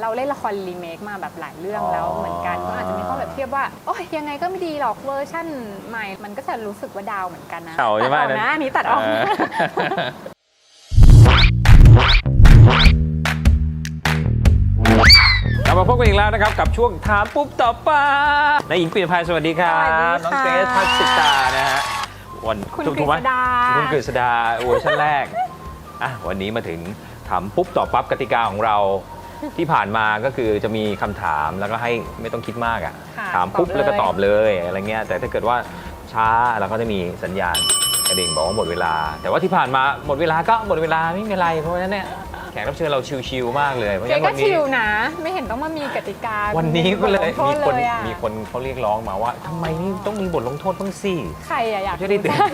เราเล่นละครรีเมคมาแบบหลายเรื่องอ๋อแล้วเหมือนกันก็อาจจะมีข้อแบบเทียบว่า โอ้ยยังไงก็ไม่ดีหรอกเวอร์ชั่นใหม่ มันก็จะรู้สึกว่าดาวเหมือนกันนะเก่าใช่ไหมตัดออกนะอันนี้ตัดออกเกลับมาพบกันอีกแล้วนะครับ กับช่วงถามปุ๊บตอบป้านายหญิงปิ่นภัยสวัสดีครับสวัสดีค่ะน้องเกรซพัชสิตานะฮะวันคุณถูกกถูฤกไหมษดาคุณกฤษดาเวอร์ชันแรกอะวันนี้มาถึงถามปุ๊บตอบปั๊บกติกาของเรา ที่ผ่านมาก็คือจะมีคำถามแล้วก็ให้ไม่ต้องคิดมากอะค่ะถามปุ๊บตอบเลย แล้วก็ตอบเลยอะไรเงี้ยแต่ถ้าเกิดว่าช้าเราก็จะมีสัญญาณกระดิ่งบอกว่าหมดเวลา แต่ว่าที่ผ่านมาหมดเวลาก็หมดเวลาไม่เป็นไรเพราะฉะนั้นเนี่ยแขกรับเชิญเราชิวๆมากเลยเพราะฉะเจ๊นั้นก็วันนี้ ชิลนะ ไม่เห็นต้องมามีกติกาวันนี้ก็เลยบทมีงโทษคนเลยอะมีคนเขาเรียกร้องมาว่าทำไมนี่ต้องมีบทลงโทษบ้างสิ ใครอะอยากจะได้รู้ตื่นจัง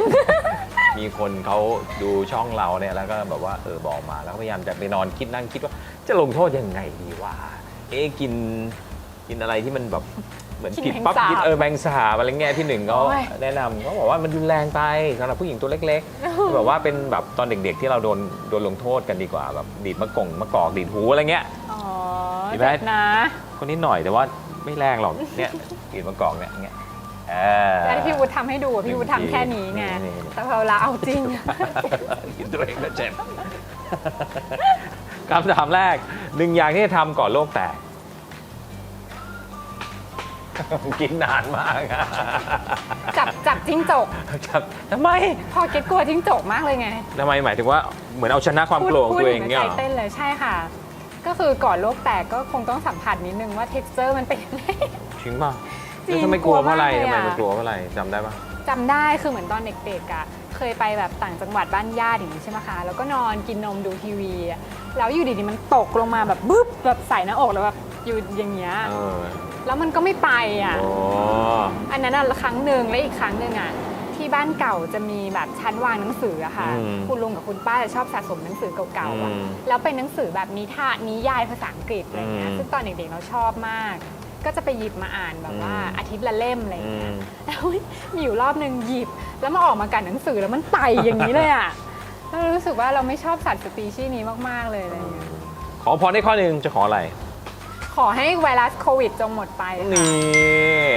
มีคนเขาดูช่องเราเนี่ยแล้วก็แบบว่าเออบอกมาแล้วก็พยายามจะไปนอนคิดนั่งคิดว่า จะลงโทษยังไงดีวะเอ๊ะกินกินอะไรที่มันแบบเหมือนกินผิดปั๊บแมงสาบกินเออแมงสาบอะไรเงี้ยที่หนึ่งเขาโอ้ยแนะนำเขาบอกว่ามันรุนแรงไปสำหรับผู้หญิงตัวเล็กๆแบบว่าเป็นแบบตอนเด็กๆที่เราโดนโดนลงโทษกันดีกว่าแบบดีดมะกงมะกอกดีดหูอะไรเงี้ยอ๋อดีไหมเจ็บนะ คนนิดหน่อยแต่ว่าไม่แรงหรอกเนี่ยดีดมะกอกเนี่ยเงี้ยเออแล้วที่พี่วุฒิทำให้ดูอะพี่วุฒิทำแค่นี้ไงนี่แต่พอเราเอาจริง กินตัวเองก็เจ็บคำถามแรกหนึ่งอย่างที่จะทำก่อนโลกแตก กินนานมากอะจับจับจิ้งจก ครับทำไมพอเก็ตกลัวจิ้งจกมากเลยไงทำไมหมายถึงว่าเหมือนเอาชนะความกลัวของพูดตัวเองพูดเงี้ยใจเหรอเต้นเลยใช่ค่ะ ก็คือก่อนโลกแตกก็คงต้องสัมผัสนิดนึงว่า t e x t อร์มันเป็นยังไง จริงป่ะ จริงแล้วทำไมกลัวเพราะอะไรกลัวทำมากเลยไมอะมันกลัวเพราะอะไรจำได้ป่ะจำได้คือเหมือนตอนเด็กๆอะเคยไปแบบต่างจังหวัดบ้านญาติอย่างนี้ใช่ไหมคะ แล้วก็นอนกินนมดูทีวีอะแล้วอยู่ดีๆมันตกลงมาแบบบึ๊บแบบใส่หน้าอกแล้วแบบอยู่อย่างเงี้ยเออแล้วมันก็ไม่ไปอะ โอ้อันนั้นอะครั้งหนึ่งและอีกครั้งหนึ่งอะที่บ้านเก่าจะมีแบบชั้นวางหนังสืออะค่ะคุณลุงกับคุณป้าจะชอบสะสมหนังสือเก่าๆอะอืมแล้วเป็นหนังสือแบบนิทานนิยายภาษาอังกฤษอะไรเงี้ยอืม ซึ่งตอนเด็กๆเราชอบมาก ก็จะไปหยิบมาอ่านแบบว่าอืม อาทิตย์ละเล่มอะไรอืเงี้ยมแล้วมีอยู่รอบหนึ่งหยิบ แล้วมาออกมากันหนังสือแล้วมันไต่อย่างนี้เลยอะ แล้วเรารู้สึกว่าเราไม่ชอบสัตว์สปีชีส์นี้มาก ๆ เลยอะไรเงี้ยขอพรได้ข้อหนึ่งจะขออะไร ขอให้ไวรัสโควิดจงหมดไปค่ะ นี่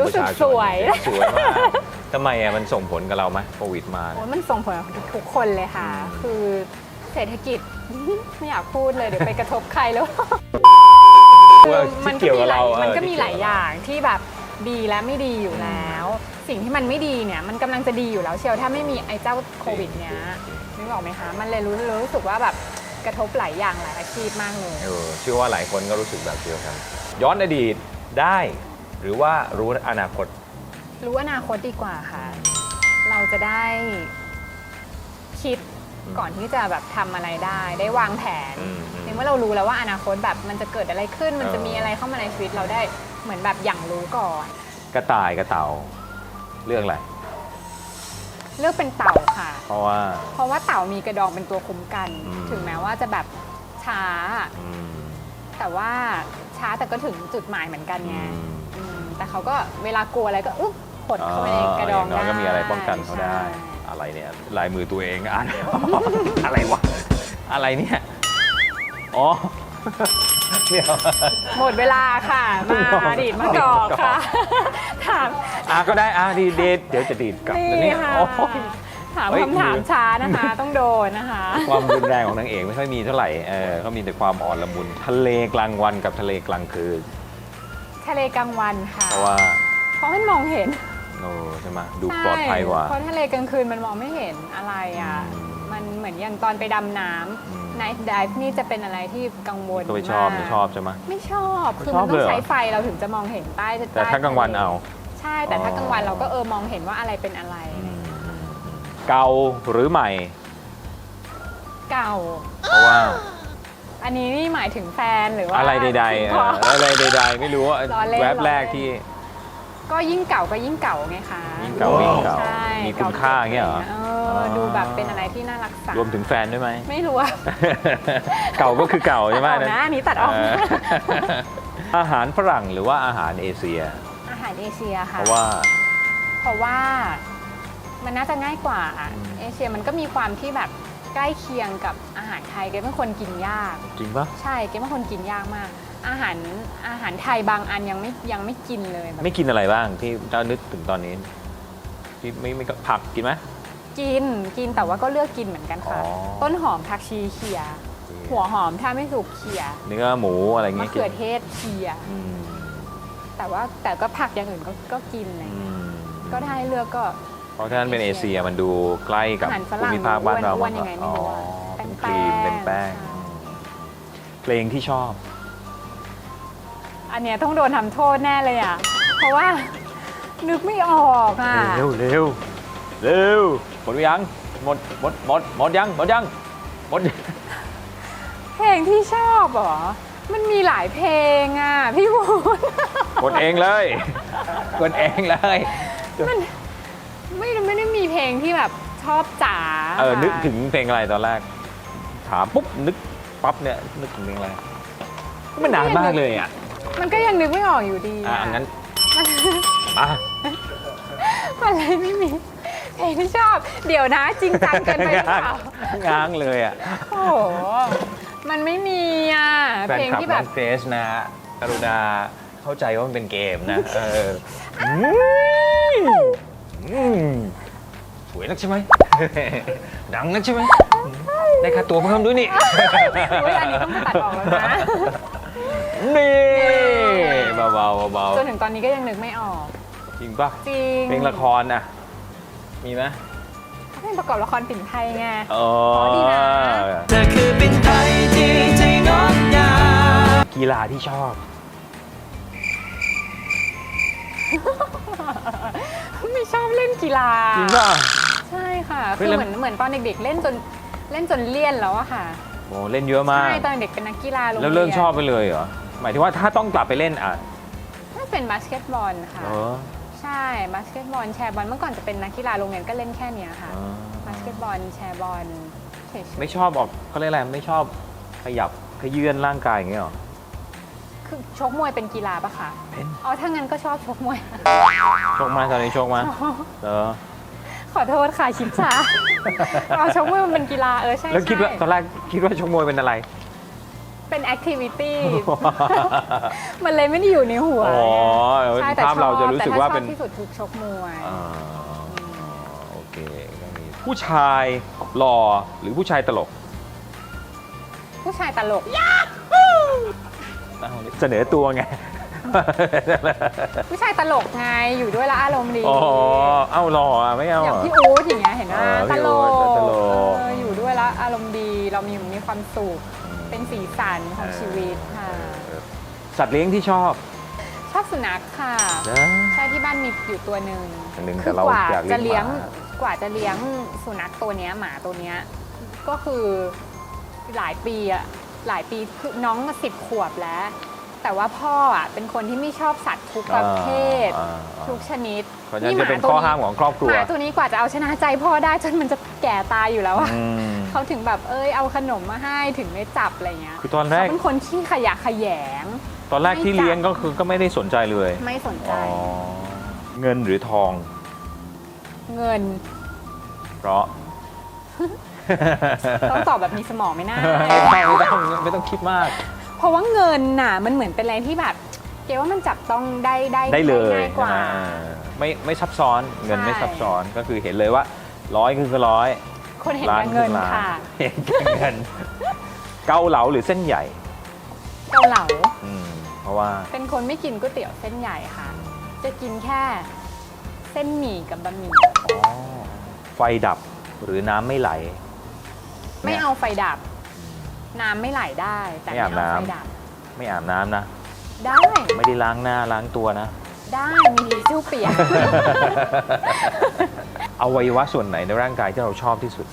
รู้สึกสวย สวยมากทำไมอะมันส่งผลกับเราไหมโควิดมาโอ้ยมันส่งผลกับทุกๆคนเลยค่ะ อืม คือเศรษฐกิจ ไม่อยากพูดเลยเดี๋ยวไปกระทบใครแล้วว่า มัที่ก็เกี่ยวมีกับหลาเรายเออมันก็ที่มีเกี่วหลายอย่างที่แบบดีและไม่ดีอยู่แล้ว สิ่งที่มันไม่ดีเนี่ยมันกำลังจะดีอยู่แล้วเชียวถ้าไม่มีไอ้เจ้าโควิดเนี้ยนึกออกไหมคะมันเลยรู้รู้สึกว่าแบบกระทบหลายอย่างหลายอาชีพมากเลยเออเชื่อว่าหลายคนก็รู้สึกแบบเดียวกันย้อนอดีตได้หรือว่ารู้อนาคต รู้อนาคตดีกว่าค่ะ เราจะได้คิดอืม ก่อนที่จะแบบทำอะไรได้ ได้วางแผน อืมอืม ในเมื่อเรารู้แล้วว่าอนาคตแบบมันจะเกิดอะไรขึ้น มันจะเออมีอะไรเข้ามาในชีวิตเราได้เหมือนแบบอย่างรู้ก่อน กระต่ายกระเต่าเรื่องอะไร เลือกเป็นเต่าค่ะ เพราะว่า เพราะว่าเต่ามีกระดองเป็นตัวคุ้มกัน อืม ถึงแม้ว่าจะแบบช้า อืมแต่ว่าช้าแต่ก็ถึงจุดหมายเหมือนกันไงอืม อืมแต่เขาก็เวลากลัวอะไรก็อึ๊บหดเข้าไปในกระดองย่าน้ได้ยก็มีอะไรป้องกันเขาได้ ใช่ อะไรเนี่ยลายมือตัวเองอ่าน อะไรวะอะไรเนี่ยอ๋อเนี่ย หมดเวลาค่ะ มาดีดมะกอกค่ะ ถามอะก็ได้อะดีเดทเดี๋ยวจะดีดกลับนะนี่เนี่ยค่ะ โอ้โหถามเฮ้ย คำถามคือช้านะคะ ต้องโดนนะคะ ความรุนแรงของนางเอกไม่ค่อยมีเท่าไหร่เออเขามีแต่ความอ่อนละมุนทะเลกลางวันกับทะเลกลางคืนทะเลกลางวันค่ะ เพราะว่า เพราะมันมองเห็น โอ้ใช่ไหมดูปลอดภัยกว่าใช่เพราะทะเลกลางคืนมันมองไม่เห็นอะไรอะ อืม มันเหมือนอย่างตอนไปดำน้อืมำ night dive นี่จะเป็นอะไรที่กังวลก็ไม่ชอบากไม่ชอบใช่ไหม ไม่ชอบไม่คือชอมับนต้เลอยงเหรอ ใช้ไฟเราถึงจะมองเห็นใต้แต่ถ้ากลางวันเอา ใช่ แต่ถ้าอ๋อกลางวันเราก็เออมองเห็นว่าอะไรเป็นอะไร เก่าหรือใหม่ เก่า เพราะว่าอันนี้นี่หมายถึงแฟนหรือว่าอะไรใดๆสิ่งเอขอองอะไรใดๆ ไม่รู้ว่าล้อเล่นแวบแรกล้อเล่น ที่ ก็ยิ่งเก่าก็ยิ่งเก่าไงคะยิ่งเก่ายิ่งเก่าใช่มีคุณค่าอย่างเงี้ยเหรอ เออดูแบบเป็นอะไรที่น่ารักษารวมถึงแฟนด้วยไหม ไม่รู้ว่าเก่าก็คือเก่าใช่ไหมตัดออกนะอันนี้ตัดออกเอาหารฝรั่งหรือว่าอาหารเอเชีย อาหารเอเชียเพค่ะ ราะว่า เพราะว่ามันน่าจะง่ายกว่าอะอืม เอเชียมันก็มีความที่แบบใกล้เคียงกับอาหารไทยเกเป็นคนกินยาก จริงปะใช่เกเป็นคนกินยากมาก อาหารอาหารไทยบางอันยังไม่ยังไม่กินเลยแบบไม่กินอะไรบ้างที่ถ้านึกถึงตอนนี้ที่ไม่ไม่ผักกินไหม กินกินแต่ว่าก็เลือกกินเหมือนกันค่ะ อ๋อ ต้นหอมผักชีเขี่ยหัวหอมถ้าไม่สุกเขี่ยเนื้อหมูอะไรมะเงี้ยเขือเทศเขี่ยอืมแต่ว่าแต่ก็ผักอย่างอื่นก็ก็กินอะไรอืเงี้ยมก็ถ้าให้เลือกก็ เพราะฉะนั้นเป็นเอเชียมันดูใกล้กับอาหารฝภูรั่งมิภาคบ้านเราอ้วนๆยังไงไม่รู้อ๋ออะเป็นคแป้รีงมๆเป็นแป้งใช่เพลงที่ชอบ อันเนี้ยต้องโดนทำโทษแน่เลยอะ เพราะว่านึกไม่ออกอะ เร็วเร็วเร็วหมดหรือยังหมดหมดหมดหมดยังหมดยังหมดเพลงที่ชอบเหรอ มันมีหลายเพลงอะ พี่บูนกดเองเลยกดเองเลย มันไม่ไม่ได้มีเพลงที่แบบชอบจ๋าเออค่ะนึกถึงเพลงอะไรตอนแรก ถามปุ๊บนึกปั๊บเนี่ยนึกถึงเพลงอะไรมันนานมากเลยอะ มันก็ยังนึกไม่ออกอยู่ดีอะอะงั้นมันอะมันเลยไม่มีเพลงที่ชอบ เดี๋ยวนะ จริงจังเกินไปหรือเปล่าง้างเลยอะโอ้โหมันไม่มีอะแฟนเพลงคลับที่น้แบอบ งเกรซนะกรุณาเข้าใจว่ามันเป็นเกมนะ เอออืมอืมสวยนักใช่ไหม ดังนักใช่ไหมได้ค่าตัวเพิ่มด้วยนี่ อุ๊ยอันนี้ต้องไปตัดออกแล้วนะ นี่ เบาๆเบาจนถึงตอนนี้ก็ยังนึกไม่ออก ๆจริงปะจริงเพลงละครน่ะ มีไหมเพลงประกอบละครปิ่นไทยไง อ๋อดีนะ เธอคือเป็นไทยที่ใจงดงาม กีฬาที่ชอบ ไม่ชอบเล่นกีฬา จริงป่ะ ใช่ค่ะ เฮ้คืยอแล้ว เหมือนเหมือนตอนเด็กๆ เล่นจนเล่นจนเลี่ยนแล้วอะค่ะ โอ้เล่นเยอะมาก ใช่ ตอนเด็กเป็นนักกีฬาโรงเรียนแล้วเลิกชอบไปเลยเหรอ หมายถึงว่าถ้าต้องกลับไปเล่นอะ น่าเป็นบาสเกตบอลค่ะเออใช่บาสเกตบอลแชร์บอลเมื่อก่อนจะเป็นนักกีฬาโรงเรียนก็เล่นแค่เนี้ยค่ะเออบาสเกตบอลแชร์บอลเฉยๆไม่ชอบออกเขาเรียกอะไรไม่ชอบขยับขยื่นร่างกายอย่างเงี้ยหรอคือชกมวยเป็นกีฬาปะคะเป็น อ๋อถ้างั้นก็ชอบชกมวย ชกมาตอนนี้ชกมาเออขอโทษค่ะคิดช้าเอาชกมวยมันเป็นกีฬาเออใช่แล้วคิดว่าใช่ตอนแรกคิดว่าชกมวยเป็นอะไร เป็นแอคทิวิตี้ มันเลยไม่ได้อยู่ในหัวอ๋อใช่แต่ภาพชอบเราจะรู้สึกว่าแต่ถ้เป็นชอบที่สุดคือชกมวยอ่าโอเคก็มีผู้ชายหล่อหรือผู้ชายตลกผู้ชายตลกอ้าวเสนอตัวไง ผู้ชายตลกไงอยู่ด้วยแล้วอารมณ์ดี อ๋อ เอ้าหล่ออะไม่เอาอย่างเหรอ พี่อู๊ดอย่างเงี้ยเห็นไหมเออพี่ตลอู๊กดตลก เอออยู่ด้วยแล้วอารมณ์ดีเรามีมีความสุข เป็นสีสันของชีวิตค่ะ สัตว์เลี้ยงที่ชอบชอบสุนัขค่ะ นะ ใช่ที่บ้านมีอยู่ตัวหนึ่งอันหนึ่งคืแต่อเรากว่าอยากจะเลี้เลี้ยยงงหมากว่าจะเลี้ยงสุนัขตัวเนี้ยหมาตัวเนี้ยก็คือหลายปีอะหลายปีคือน้องสิบขวบแล้ว แต่ว่าพ่ออะเป็นคนที่ไม่ชอบสัตว์ทุกประเภท อ่าอ่าทุกชนิดเพราะฉะนั้นจะเป็นข้อห้ามของครอบครัวหมาตัวนี้กว่าจะเอาชนะใจพ่อได้จนมันจะแก่ตายอยู่แล้วอะ อืม เขาถึงแบบเอ้ยเอาขนมมาให้ถึงไม่จับอะไรเงี้ยคือตอนแรเขากเป็นคนที่ขยะแขยง ตอนแรกที่ไม่จับเลี้ยงก็คือก็ไม่ได้สนใจเลยไม่สนใจ อ๋อเงินหรือทอง เงิน เพราะ ต้องตอบแบบมีสมองไม่น่าไม่ต้องไม่ต้องไม่ต้องคิดมาก เพราะว่าเงินน่ะมันเหมือนเป็นอะไรที่แบบเกว่ามันจับต้องได้ได้ได้เลยง่ายกว่านะไม่ไม่ซับซ้อนเงินใช่ไม่ซับซ้อนก็คือเห็นเลยว่าร้อยคือร้อย คนเห็นล้านกับคืเงินล้านค่ะ เห็นกับเงิน เกาเหลาหรือเส้นใหญ่เกาเหลา อืมเพราะว่า เป็นคนไม่กินก๋วยเตี๋ยวเส้นใหญ่ค่ะ จะกินแค่เส้นหมี่กับบะหมี่ อ๋อ ไฟดับหรือน้ำไม่ไหล ไม่เอาไฟดับ น้ำไม่ไหลได้ แต่ไม่ไม่อาบเอาน้ำ ไฟดับ ไม่อาบน้ำนะ ได้ ไม่ได้ล้างหน้าล้างตัวนะ ได้ มีทิชชู่เปียก อวัยวะส่วนไหนในร่างกายที่เราชอบที่สุด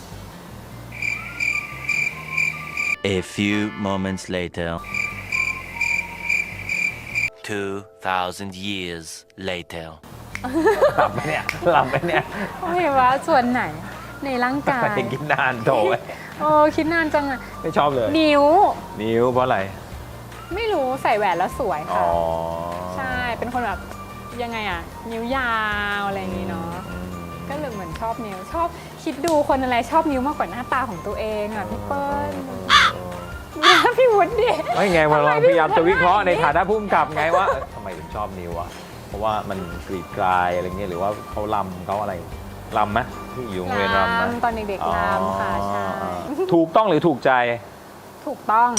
A few moments later 2,000 years later หลับไหมเนี่ยหลับไหมเนี่ยโอเควะส่วนไหนในร่างกาย ไปกินนานโถไว้ยโอ้คิดนานจังอะไม่ชอบเลย นิ้ว นิ้วเพราะอะไร ไม่รู้ใส่แหวนแล้วสวยอ๋ค่ะ อ ใช่ เป็นคนแบบยังไงอะนิ้วยาวอะไรอย่างงี้เนาะอืม ก็เลยเหมือนชอบนิ้วชอบชคิดดูคนอะไรชอบนิ้วมากกว่าหน้าตาของตัวเองอะพี่เปิ้ลพี่วุฒิดิไม่ไงมันทำไมเราพยายามจะวิเคราะห์ในพี่ถึงฐานะผู้กำกับไงว่าเอ๊ะทำไมถึงชอบนิวอะเพราะว่ามันกรีดกลายอะไรเงี้ยหรือว่าเขาลำเขาอะไรลำไหมที่อยู่โรงเรียนลำไหมตอนเด็กๆลำค่ะใช่อ๋อถูกต้องหรือถูกใจ ถูกต้อง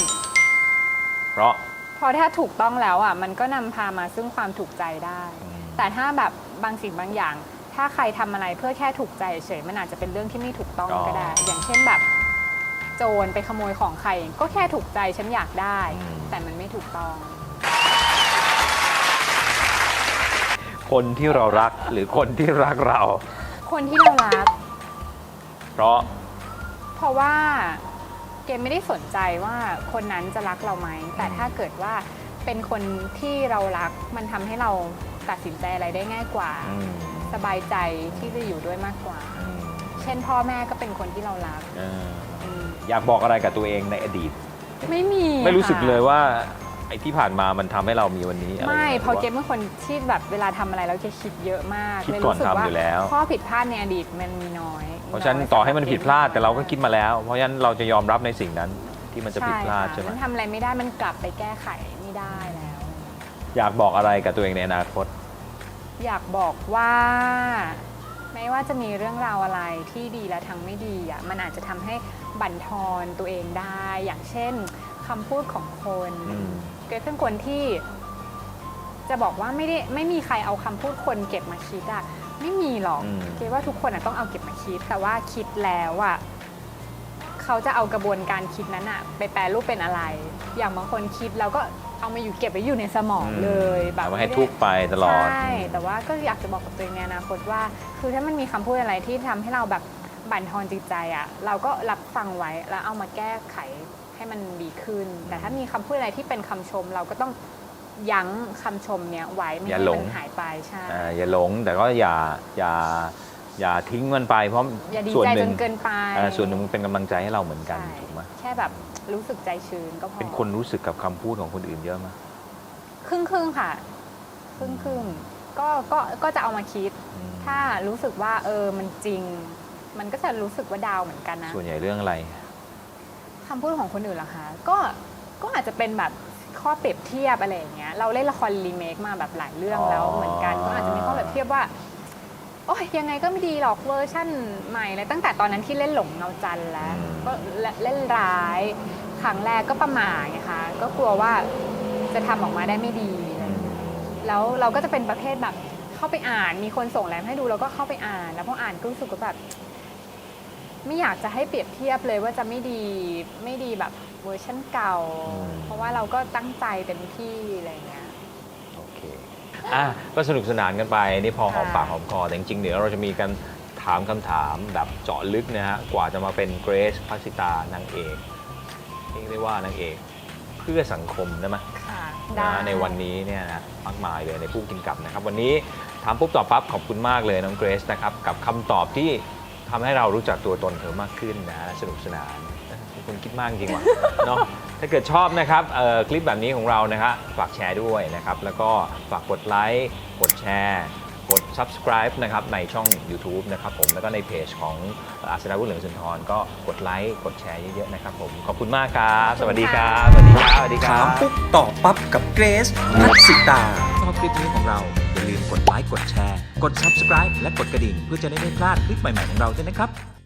เพราะเพราะถ้าถูกต้องแล้วอะมันก็นำพามาซึ่งความถูกใจได้อืมแต่ถ้าแบบบางสิ่งบางอย่าง ถ้าใครทำอะไรเพื่อแค่ถูกใจเฉยๆมันอาจจะเป็นเรื่องที่ไม่ถูกต้องก็ได้ อย่างเช่นแบบ โจรไปขโมยของใคร ก็แค่ถูกใจฉันอยากได้แต่มันไม่ถูกต้อง คนที่เรารักหรือคนที่รักเรา คนที่เรารัก เพราะเพราะว่าเกมไม่ได้สนใจว่าคนนั้นจะรักเราไหม แต่ถ้าเกิดว่าเป็นคนที่เรารักมันทำให้เราตัดสินใจอะไรได้ง่ายกว่า อืม สบายใจที่จะอยู่ด้วยมากกว่าอืมเช่นพ่อแม่ก็เป็นคนที่เรารักเอออืมอยากบอกอะไรกับตัวเองในอดีต ไม่มีไม่รู้สึกค่ะ เลยว่าไอ้ที่ผ่านมามันทำให้เรามีวันนี้อะไรไม่ย่างงี้ย เพราะหรือเกว่มเป็นคนที่แบบเวลาทำอะไรแล้วจะคิดเยอะมากคิดเลยก่อนรู้สึกทำว่าอยู่แล้ว ข้อผิดพลาดในอดีตมันมีน้อยเพราะฉะนั้นต่อให้มันผิดพลาดแต่เราก็คิดมาแล้ว เพราะฉะนั้นเราจะยอมรับในสิ่งนั้นที่มันจะผิดพลาดใช่ไหมมันทำอะไรไม่ได้มันกลับไปแก้ไขไม่ได้แล้ว อยากบอกอะไรกับตัวเองในอนาคต อยากบอกว่าไม่ว่าจะมีเรื่องราวอะไรที่ดีและทั้งไม่ดีอะมันอาจจะทำให้บั่นทอนตัวเองได้ อย่างเช่นคำพูดของคนอืม เกรซเป็นคนที่ จะบอกว่าไม่ได้ไม่มีใครเอาคำพูดคนเก็บมาคิดอะไม่มีหรอกอืม เกรซว่าทุกคนอะต้องเอาเก็บมาคิด แต่ว่าคิดแล้วอะเขาจะเอากระบวนการคิดนั้นอะไปแปลรูปเป็นอะไร อย่างบางคนคิดแล้วก็ เอามาอยู่เก็บไว้อยู่ในสมองเลยแบบเอาไว้ให้ไม่ได้ทุกข์ไปตลอด ใช่แต่ว่าก็อยากจะบอกกับตัวเองในอนาคตว่า คือถ้ามันมีคำพูดอะไรที่ทำให้เราแบบบั่นทอนจิตใจอะเราก็รับฟังไว้แล้วเอามาแก้ไขให้มันดีขึ้น แต่ถ้ามีคำพูดอะไรที่เป็นคำชม เราก็ต้องยั้งคำชมเนี้ยไว้ไม่อย่าให้หลมัง นหายไปใช่ อ่าอย่าหลงแต่ก็อย่าอย่า อย่าทิ้งมันไปเพราะอย่าดีส่วนใจหจนึ่งนเกินไปอ่าส่วนหนึ่งมันเป็นกำลังใจให้เราเหมือนกันใช่ถูกไหมแค่แบบรู้สึกใจชื้นก็พอเป็นคนรู้สึกกับคำพูดของคนอื่นเยอะไหมครึ่งครึ่งๆค่ะ ครึ่งครึ่งๆก็ก็ก็จะเอามาคิด อืมถ้ารู้สึกว่าเออมันจริง มันก็จะรู้สึกว่าดาวเหมือนกันนะส่วนใหญ่เรื่องอะไร คำพูดของคนอื่นล่ะคะก็ก็อาจจะเป็นแบบข้อเปรียบเทียบอะไรอย่างเงี้ยเราเล่นละครรีเมคมาแบบหลายเรื่องอ๋อแล้วเหมือนกันก็อาจจะมีข้อเปรียบเทียบว่า โอ้ยยังไงก็ไม่ดีหรอกเวอร์ชั่นใหม่เลยตั้งแต่ตอนนั้นที่เล่นหลงเงาจันทร์แล้ว ก็เล่นร้ายครั้งแรกก็ประมาทไงคะก็กลัวว่าจะทำออกมาได้ไม่ดีอะไรอย่างเงี้ยแล้วเราก็จะเป็นประเภทแบบเข้าไปอ่านมีคนส่งอะไรมาให้ดูเราก็เข้าไปอ่าน แล้วพออ่านก็รู้สึกว่าแบบไม่อยากจะให้เปรียบเทียบเลยว่าจะไม่ดีไม่ดีแบบเวอร์ชันเก่าอืมเพราะว่าเราก็ตั้งใจเต็มที่อะไรอย่างเงี้ยโอเค อะก็สนุกสนานกันไปนี่พอหอมค่ะปากหอมคอแต่จริงๆเดี๋ยวเราจะมีการถามคำถามแบบเจาะลึกนะฮะกว่าจะมาเป็นเกรซพัสิตานางเอกเรียกได้ว่านางเอกเพื่อสังคมได้ไหมค่ะนะในวันนี้เนี่ยนะมากมายเลยในผู้กินกับนะครับ วันนี้ถามปุ๊บตอบปั๊บขอบคุณมากเลยน้องเกรซนะครับกับคำตอบที่ทำให้เรารู้จักตัวตนเธอมากขึ้นนะและสนุกสนานเป็น คนคิดมากจริงว่ะ เนาะถ้าเกิดชอบนะครับเอ่อคลิปแบบนี้ของเรานะฮะฝากแชร์ด้วยนะครับ แล้วก็ฝากกดไลค์กดแชร์กด subscribe นะครับในช่อง YouTube นะครับผมแล้วก็ในเพจของอาสนาวุฒิเหลืองสุนทรก็กดไลค์กดแชร์เยอะๆนะครับผมขอบคุณมากครับ สวัสดีครับสวัสดีครับสวัสดีคถารัมบ ปุ๊บตอบปั๊บกับเกรซพัสิตา ชอบคลิปนี้ของเรา อย่าลืมกดไลค์กดแชร์ กด Subscribe และกดกระดิ่ง เพื่อจะได้ไม่พลาดคลิปใหม่ ๆ ของเราด้วยนะครับ